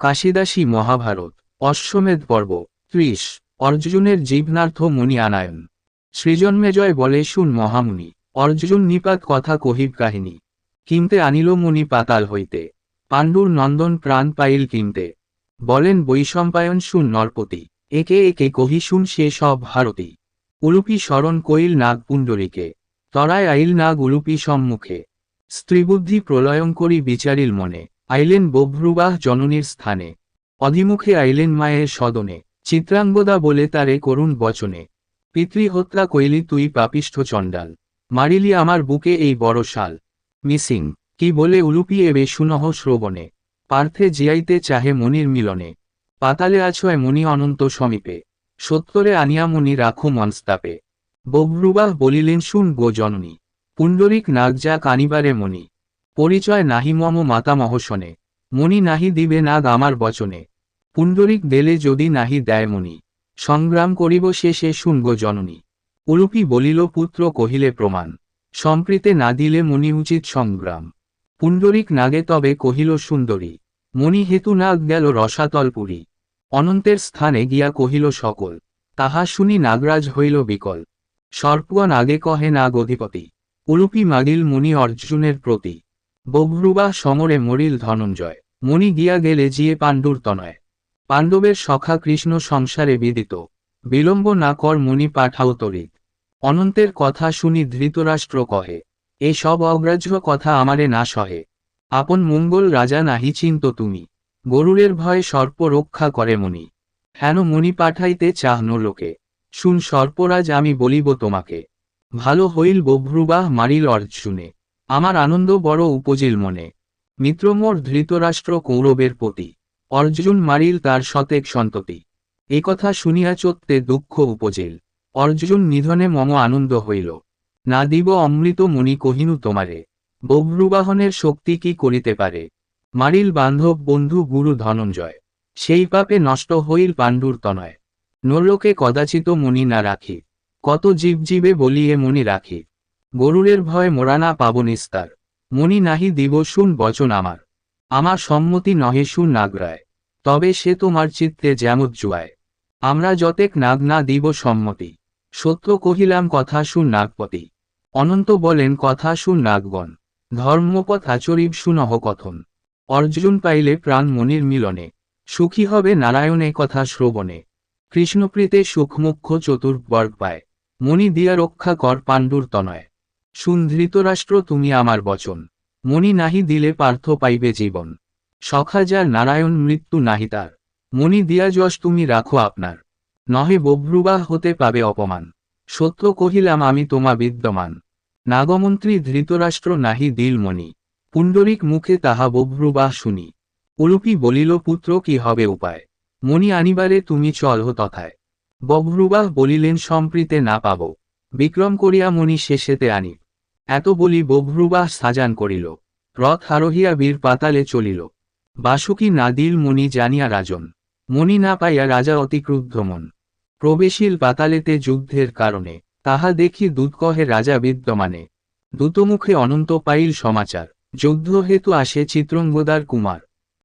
কাশিদাসী মহাভারত, অশ্বমেধ পর্ব, ত্রিশ, অর্জুনের জীবনার্থ মুনি আনায়ন সৃজন্মেজয় বলে শুন মহামুনি, অর্জুন নিপাত কথা কহিব কাহিনী। কিমতে আনিল মুনি পাতাল হইতে, পাণ্ডুর নন্দন প্রাণ পাইল কিনতে বলেন বৈশম্পায়ন শুন নরপতি, একে একে কহি শুন সে সব ভারতী। উলুপি স্মরণ কইল নাগ পুণ্ডরীকে, তরায় আইল নাগ উলুপি সম্মুখে। স্ত্রীবুদ্ধি প্রলয়ং করি বিচারিল মনে আইলেন বভ্রুবাহ জননীর স্থানে। অধিমুখে আইলেন মায়ের সদনে। চিত্রাঙ্গদা বলে তারে করুণ বচনে। পিতৃহত্যা কইলি তুই পাপিষ্ঠ চণ্ডাল। মারিলি আমার বুকে এই বড় শাল। মিসিং, কি বলে উলুপি এবে সুনহ শ্রবণে। পার্থে জিয়াইতে চাহে মনির মিলনে। পাতালে আছয় মনি অনন্ত সমীপে। সত্তরে আনিয়া মনি রাখো মনস্তাপে। বভ্রুবাহ বলিলেন, শুন গো জননী, পুণ্ডরিক নাগজাক আনিবারে মনি। পরিচয় নাহি মম মাতামহ শোনে মনি নাহি দিবে নাগ আমার বচনে। পুণ্ডরিক দেলে যদি নাহি দেয় মনি, সংগ্রাম করিব শেষে শুনগ জননী। উলুপি বলিল, পুত্র কহিলে প্রমাণ, সম্প্রীতে না দিলে মনি উচিত সংগ্রাম। পুণ্ডরিক নাগে তবে কহিল, সুন্দরী, মনি হেতু নাগ গেল রসাতলপুরী। অনন্তের স্থানে গিয়া কহিল, সকল, তাহা শুনি নাগরাজ হইল বিকল। সর্পগণ আগে কহে নাগ অধিপতি। উলুপি মাগিল মুনি অর্জুনের প্রতি। বভ্রুবা সমরে মরিল ধনঞ্জয়। মনি গিয়া গেলে জিয়ে পাণ্ডুর তনয়। পাণ্ডবের সখা কৃষ্ণ সংসারে বিদিত। বিলম্ব না কর মুনি পাঠাও তরিত। অনন্তের কথা শুনি ধৃতরাষ্ট্র কহে, এ সব অগ্রাহ্য কথা আমারে না সহে। আপন মঙ্গল রাজা নাহি চিন্ত তুমি। গরুরের ভয়ে সর্প রক্ষা করে মুনি। হেন মুনি পাঠাইতে চাহন লোকে। শুন সর্পরাজ আমি বলিব তোমাকে। ভালো হইল বভ্রুবাহ মারিল অর্জুনে। আমার আনন্দ বড় উপজিল মনে। মিত্রমোর ধৃতরাষ্ট্র কৌরবের প্রতি। অর্জুন মারিল তার শতেক সন্ততি। কথা শুনিয়া চত্তে দুঃখ উপজিল। অর্জুন নিধনে মম আনন্দ হইল। না দিব অমৃত মুনি কহিনু তোমারে। বভ্রুবাহনের শক্তি কি করিতে পারে? মারিল বান্ধব বন্ধু গুরু ধনঞ্জয়। সেই পাপে নষ্ট হইল পাণ্ডুর তনয়। নরলোকে কদাচিত মুনি না রাখি। কত জীবজীবে বলিয়ে মুনি রাখি। গরুরের ভয় মোরা না পাব নিস্তার। মুনি নাহি দিব শুন বচন আমার। আমার সম্মতি নহে শুন নাগরায়। তবে সে তোমার চিত্তে যেমত জুয়ায়। আমরা যতেক নাগ না দিব সম্মতি। সত্য কহিলাম কথা শুন নাগপতি। অনন্ত বলেন কথা শুন নাগগণ। ধর্মপথ আচরিব শুনহ কথন অর্জুন পাইলে প্রাণ মনির মিলনে। সুখী হবে নারায়ণে কথা শ্রবণে। কৃষ্ণপ্রীতে সুখমুখ্য চতুর্বর্গ পায়। মণি দিয়া রক্ষা কর পাণ্ডুর তনয়। শুন, ধৃতরাষ্ট্র, তুমি আমার বচন। মণি নাহি দিলে পার্থ পাইবে জীবন। সখা যার নারায়ণ, মৃত্যু নাহি তার। মণি দিয়া যশ তুমি রাখো আপনার। নহে বভ্রুবাহ হতে পাবে অপমান। সত্য কহিলাম আমি তোমা বিদ্যমান। নাগমন্ত্রী, ধৃতরাষ্ট্র নাহি দিল মণি। পুণ্ডরিক মুখে তাহা বভ্রুবাহ শুনি। উলুপি বলিল, পুত্র, কি হবে উপায়? মণি আনিবারে তুমি চলহ তথায়। বভ্রুবাহ বলিলেন, সম্প্রীতে না পাব। বিক্রম করিয়া মণি শেষেতে আনি এত বলি বভ্রুবাহ সাজান করিল। রথ আরোহিয়া বীর পাতালে চলিল। বাসুকি না দিল মণি জানিয়া রাজন মণি না পাইয়া রাজা অতিক্রুদ্ধ মন। প্রবেশিল পাতালেতে যুদ্ধের কারণে, তাহা দেখি দূত কহে রাজা বিদ্যমানে। দূতমুখে অনন্ত পাইল সমাচার যুদ্ধ হেতু আসে চিত্রঙ্গদার কুমার।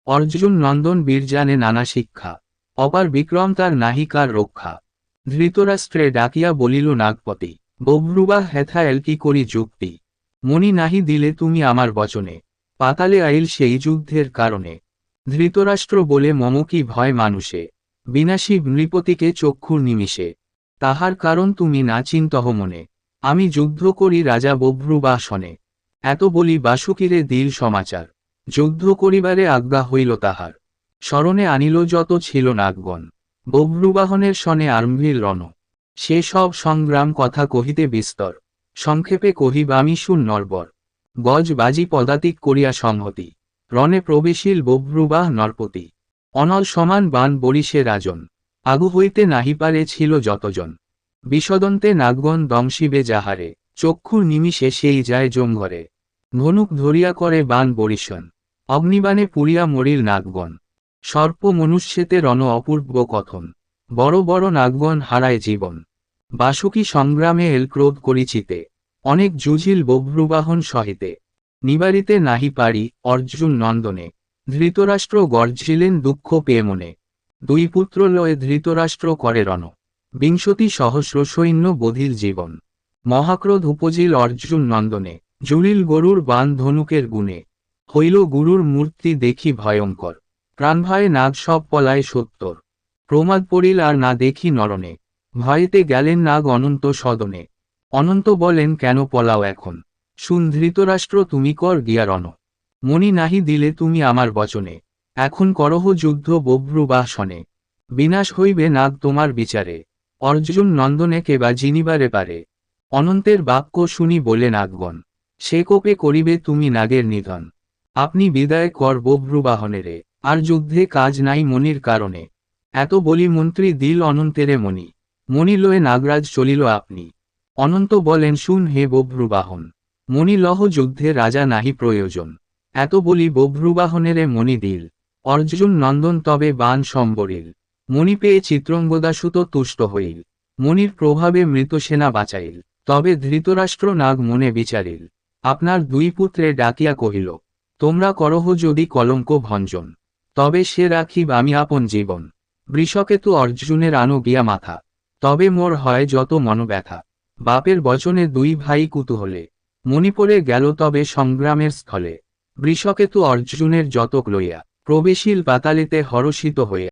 অর্জুন নন্দন বীর জানে নানা শিক্ষা, অপার বিক্রম তার নাহিকার রক্ষা। ধৃতরাষ্ট্রে ডাকিয়া বলিল, নাগপতি বভ্রুবা হেথা এল কি করি যুক্তি? মনি নাহি দিলে তুমি আমার বচনে। পাতালে আইল সেই যুদ্ধের কারণে। ধৃতরাষ্ট্র বলে, মম কি ভয় মানুষে? বিনাশী নৃপতিকে চক্ষুর নিমিষে। তাহার কারণ তুমি না চিন্তহ মনে। আমি যুদ্ধ করি রাজা বভ্রুবাসনে এত বলি বাসুকিরে দিল সমাচার। যুদ্ধ করিবারে আজ্ঞা হইল তাহার। স্মরণে আনিল যত ছিল নাগগণ। বভ্রুবাহনের সনে আরম্ভিল রণ। সে সব সংগ্রাম কথা কহিতে বিস্তর। সংক্ষেপে কহিব আমি শুন নরবর। গজ বাজি পদাতিক করিয়া সংহতি। রণে প্রবেশিল বব্রুবাহ নরপতি। অনল সমান বান বরিশে রাজন। আগু হইতে নাহি পারে ছিল যতজন। বিষদন্তে নাগগণ দংশিবে যাহারে। চক্ষুর নিমিষে সেই যায় জমঘরে। ধনুক ধরিয়া করে বান বরিশন অগ্নিবাণে পুরিয়া মরিল নাগগণ। সর্প মনুষ্যেতে রণ অপূর্ব কথন। বড় বড় নাগগণ হারায় জীবন। বাসুকি সংগ্রামে এল ক্রোধ করিচিতে। অনেক জুঝিল বভ্রুবাহন সহিতে। নিবারিতে নাহি পারি অর্জুন নন্দনে। ধৃতরাষ্ট্র গর্জিলেন দুঃখ পেয়ে মনে। দুই পুত্র লয়ে ধৃতরাষ্ট্র করে রণ। বিংশতি সহস্র সৈন্য বধিল জীবন। মহাক্রোধ উপজিল অর্জুন নন্দনে। জুলিল গরুর বান ধনুকের গুণে। হইল গুরুর মূর্তি দেখি ভয়ঙ্কর। প্রাণভয়ে নাগ সব পলায় সত্তর। প্রমাদ পড়িল আর না দেখি নরণে। ভয়েতে গেলেন নাগ অনন্ত সদনে। অনন্ত বলেন, কেন পলাও এখন? শুন, ধৃতরাষ্ট্র, তুমি কর গিয়া রণ মনি নাহি দিলে তুমি আমার বচনে। এখন করহ যুদ্ধ বভ্রু বা শনে বিনাশ হইবে নাগ তোমার বিচারে। অর্জুন নন্দনে কেবা জিনিবারে পারে। অনন্তের বাক্য শুনি বলে নাগগণ, সে কোপে করিবে তুমি নাগের নিধন। আপনি বিদায় কর বভ্রু বাহনেরে আর যুদ্ধে কাজ নাই মনির কারণে। এত বলি মন্ত্রী দিল অনন্তেরে মণি। মণি লয়ে নাগরাজ চলিল আপনি। অনন্ত বলেন, শুন হে বভ্রুবাহন। মণি লহ যুদ্ধে রাজা নাহি প্রয়োজন। এত বলি বভ্রুবাহনেরে মণি দিল। অর্জুন নন্দন তবে বান সম্বরিল। মণি পেয়ে চিত্রঙ্গদাসুত তুষ্ট হইল। মণির প্রভাবে মৃত সেনা বাঁচাইল। তবে ধৃতরাষ্ট্র নাগ মনে বিচারিল। আপনার দুই পুত্রে ডাকিয়া কহিল, তোমরা করহ যদি কলঙ্ক ভঞ্জন। তবে সে রাখিব আমি আপন জীবন। বৃষকেতু অর্জুনের আনো গিয়া মাথা। তবে মোর হয় যত মনোব্যথা বাপের বচনে দুই ভাই কুতুহলে। মণিপুরে গেল তবে সংগ্রামের স্থলে। বৃষকেতু অর্জুনের যতক লইয়া। প্রবেশীল পাতালিতে হরষিত হইয়া।